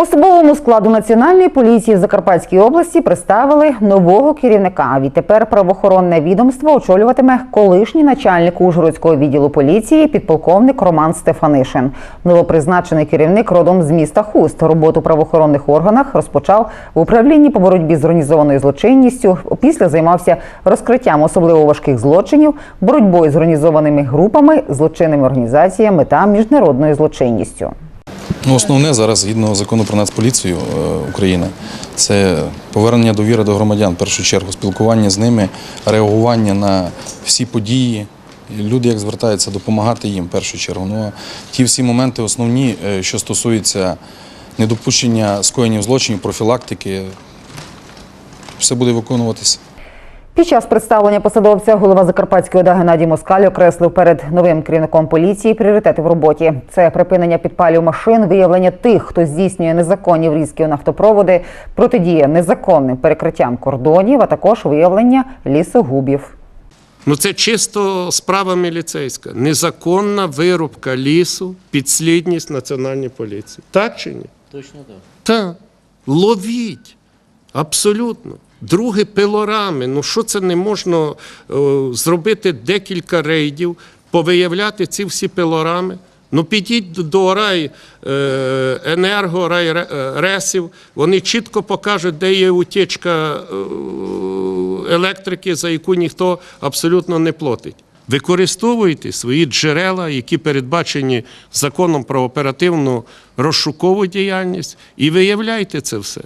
Особовому складу національної поліції в Закарпатській області представили нового керівника. Відтепер правоохоронне відомство очолюватиме колишній начальник Ужгородського відділу поліції, підполковник Роман Стефанишин. Новопризначений керівник родом з міста Хуст. Роботу в правоохоронних органах розпочав в управлінні по боротьбі з організованою злочинністю. Після займався розкриттям особливо важких злочинів, боротьбою з організованими групами, злочинними організаціями та міжнародною злочинністю. Ну, основне зараз, згідно закону про Нацполіцію е, України, це повернення довіри до громадян, в першу чергу, спілкування з ними, реагування на всі події. Люди, як звертаються, допомагати їм в першу чергу. Ну, ті всі моменти основні, е, що стосуються недопущення скоєнів злочинів, профілактики, все буде виконуватися. Під час представлення посадовця голова Закарпатської ОДА Геннадій Москаль окреслив перед новим керівником поліції пріоритети в роботі. Це припинення підпалів машин, виявлення тих, хто здійснює незаконні врізки у нафтопроводи, протидія незаконним перекриттям кордонів, а також виявлення лісогубів. Ну це чисто справа міліцейська. Незаконна вирубка лісу, підслідність національної поліції. Так чи ні? Точно так. Так. Ловіть. Абсолютно. Друге пилорами. Ну що це не можна е, зробити декілька рейдів, повиявляти ці всі пилорами? Ну підіть до- рай е, енерго, рай е, ресів, вони чітко покажуть, де є утічка електрики, за яку ніхто абсолютно не платить. Використовуйте свої джерела, які передбачені законом про оперативну розшукову діяльність, і виявляйте це все.